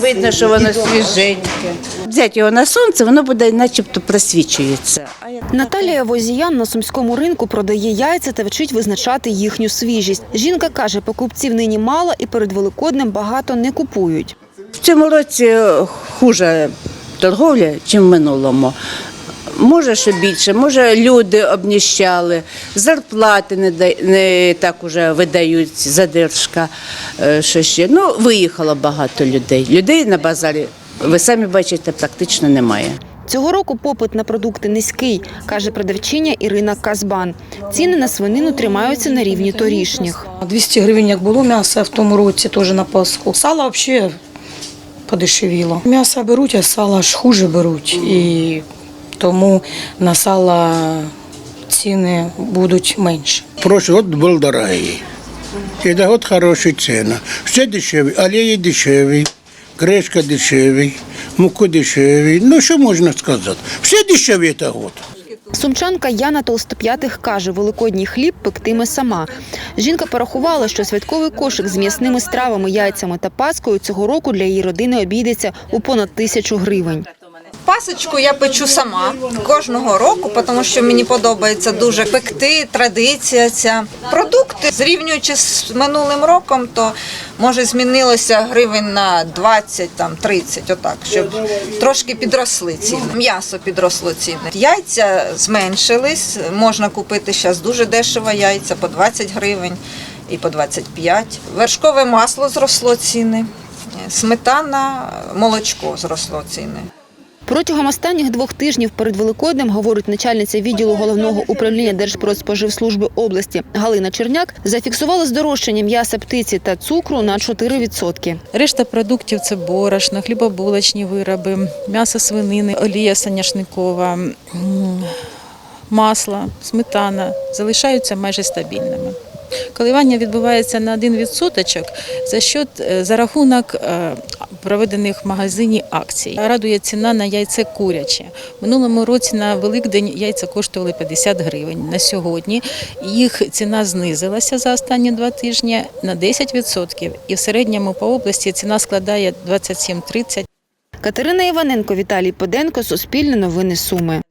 видно, що воно свіженьке. Взяти його на сонце, воно буде начебто просвічується. Наталія Возіян на сумському ринку продає яйця та вчить визначати їхню свіжість. Жінка каже, покупців нині мало і перед Великоднем багато не купують. В цьому році хуже торговля, ніж в минулому. Може, що більше, може, люди обніщали, зарплати не, да- не так уже видають, задержка, е, що ще. Ну, виїхало багато людей. Людей на базарі, ви самі бачите, практично немає. Цього року попит на продукти низький, каже продавчиня Ірина Казбан. Ціни на свинину тримаються на рівні торішніх. 200 гривень як було м'ясо в тому році, теж на Пасху. Сало взагалі подешевіло. М'ясо беруть, а сало ж хуже беруть. І тому на сало ціни будуть менші. Прошлый год был дорогий. Это год хорошая цена. Все дешевый, олей дешевый, гречка дешевый, муку дешевый. Ну, що можна сказати? Все дешеві это год. Сумчанка Яна Толстоп'ятих каже, великодній хліб пектиме сама. Жінка порахувала, що святковий кошик з м'ясними стравами, яйцями та паскою цього року для її родини обійдеться у понад тисячу гривень. Пасочку я печу сама кожного року, тому що мені подобається дуже пекти, традиція ця. Продукти, зрівнюючи з минулим роком, то може змінилося гривень на 20, там 30, отак, щоб трошки підросли ціни. М'ясо підросло ціни. Яйця зменшились, можна купити зараз дуже дешево яйця по 20 гривень і по 25. Вершкове масло зросло ціни. Сметана, молочко зросло ціни. Протягом останніх двох тижнів перед Великоднем, говорить начальниця відділу головного управління Держпродспоживслужби області Галина Черняк, зафіксували здорожчання м'яса птиці та цукру на 4%. Решта продуктів це борошно, хлібобулочні вироби, м'ясо свинини, олія соняшникова, м, масло, сметана залишаються майже стабільними. Коливання відбувається на 1% за счет, е, за рахунок е, проведених в магазині акцій. Радує ціна на яйце куряче. Минулому році на Великдень яйця коштували 50 гривень. На сьогодні їх ціна знизилася за останні два тижні на 10%. І в середньому по області ціна складає 27-30. Катерина Іваненко, Віталій Поденко, Суспільне новини Суми.